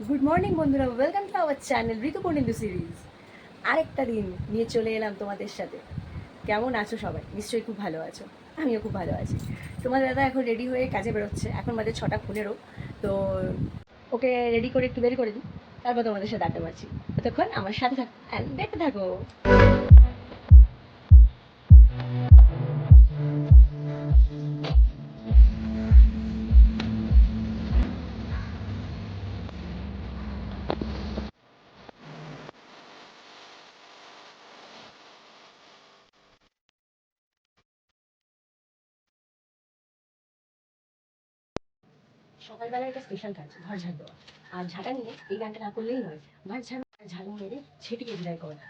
Good morning বন্ধুরা। Welcome to our channel ঋতুপর্ণিন্দু series আরেকটা দিন নিয়ে চলে এলাম তোমাদের সাথে। কেমন আছো সবাই? নিশ্চয়ই খুব ভালো আছো। আমিও খুব ভালো আছি। তোমার দাদা এখন রেডি হয়ে কাজে বেরোচ্ছে। এখন বাজে ছটা পনেরো। তো ওকে রেডি করে একটু বের করে দিই। তারপর তোমাদের সাথে আড্ডা মারছি। ততক্ষণ আমার সাথে থাকো দেখতে থাকো। সকালবেলা একটা স্পেশাল কাজ ঘর ঝাড় দেওয়া। আর ঝাঁটা নিয়ে এই গানটা না করলেই নয় ঘর ঝাড়ু ঝাড়ু মেরে ছেটিয়ে বিদায় করা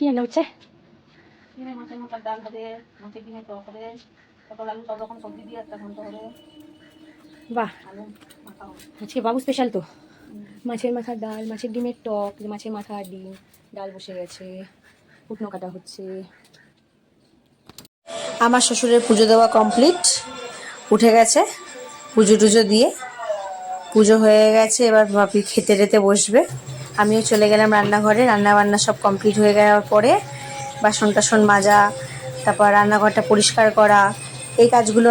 কি রান্না হচ্ছে ডিমের মাছের মাথার ডাল হবে মাছের ডিমের টক হবে পটল আলু সব রকম সবজি দিয়ে একটা ঘন্ট হবে বাহ আজকে বাবু স্পেশাল তো মাছের মাথার ডাল মাছের ডিমের টক মাছের মাথা ডিম ডাল বসে গেছে উঠনো কাটা হচ্ছে আমার শ্বশুরের পুজো দেওয়া কমপ্লিট উঠে গেছে পুজো টুজো দিয়ে পুজো হয়ে গেছে এবার ভাবি খেতে টেতে বসবে। আমিও চলে গেলাম রান্নাঘরে রান্না বান্না সব কমপ্লিট হয়ে যাওয়ার পরে বাসন টাসন মাজা, তারপর রান্নাঘরটা পরিষ্কার করা, এই কাজগুলো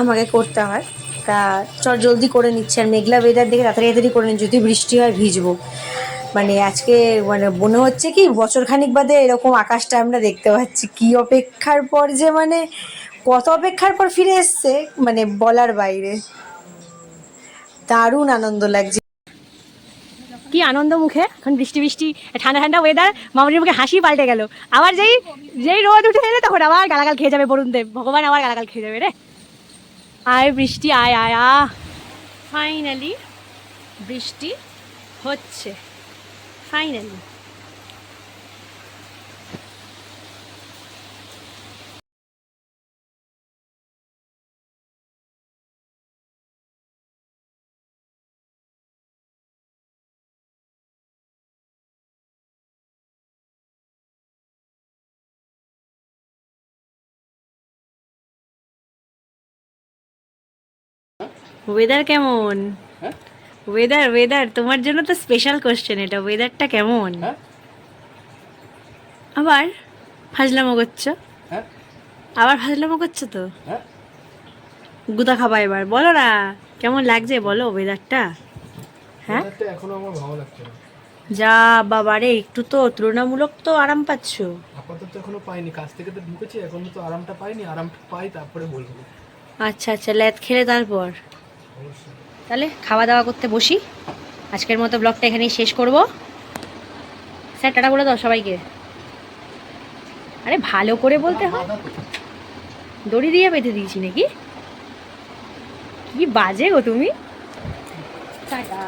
আমাকে করতে হয়। তা চট জলদি করে নিচ্ছে, আর মেঘলা ওয়েদার দেখে তাড়াতাড়ি তাড়াতাড়ি করে যদি বৃষ্টি হয় ভিজবো। মানে আজকে মানে মনে হচ্ছে কি বছর খানিক বাদে এরকম আকাশটা আমরা দেখতে পাচ্ছি। কি অপেক্ষার পর যে মানে কত অপেক্ষার পর ফিরে এসছে মানে বলার বাইরে। দারুণ আনন্দ লাগছে। কি আনন্দ মুখে? এখন বৃষ্টি বৃষ্টি, ঠান্ডা ঠান্ডা ওয়েদার মামনির মুখে হাসি পাল্টে গেল। আবার যেই যেই রোদ উঠে এলে তখন আবার গালাগাল খেয়ে যাবে বরুণ দেব ভগবান আবার গালাগাল খেয়ে যাবে রে। আয় বৃষ্টি, আয় আয়, আ। ফাইনালি বৃষ্টি হচ্ছে। ফাইনালি ওয়েদার কেমন? হ্যাঁ? ওয়েদার ওয়েদার তোমার জন্য তো স্পেশাল কোশ্চেন এটা ওয়েদারটা কেমন? হ্যাঁ? আবার ফাজলামো করছ হ্যাঁ? আবার ফাজলামো করছ তো? গুদা খাবা এবার বলো না কেমন লাগছে বলো ওয়েদারটা হ্যাঁ? এখনও আমার ভালো লাগছে না। যা বাবারে একটু তো তুলনামূলক তো আরাম পাচ্ছো। আপাতত এখনও পাইনি কাজ থেকে তো ঢুকেছি এখনও তো আরামটা পাইনি আরামটা পাই তারপরে বলব। আচ্ছা আচ্ছা ল্যাদ খেলে তারপর। তাহলে খাওয়া দাওয়া করতে বসি। আজকের মতো ব্লগটা এখানেই শেষ করব। স্যার, টাটা বলে দাও সবাইকে। আরে, ভালো করে বলতে হয়। দড়ি দিয়ে বেঁধে দিয়েছি নাকি? কি বাজে গো তুমি। টাটা।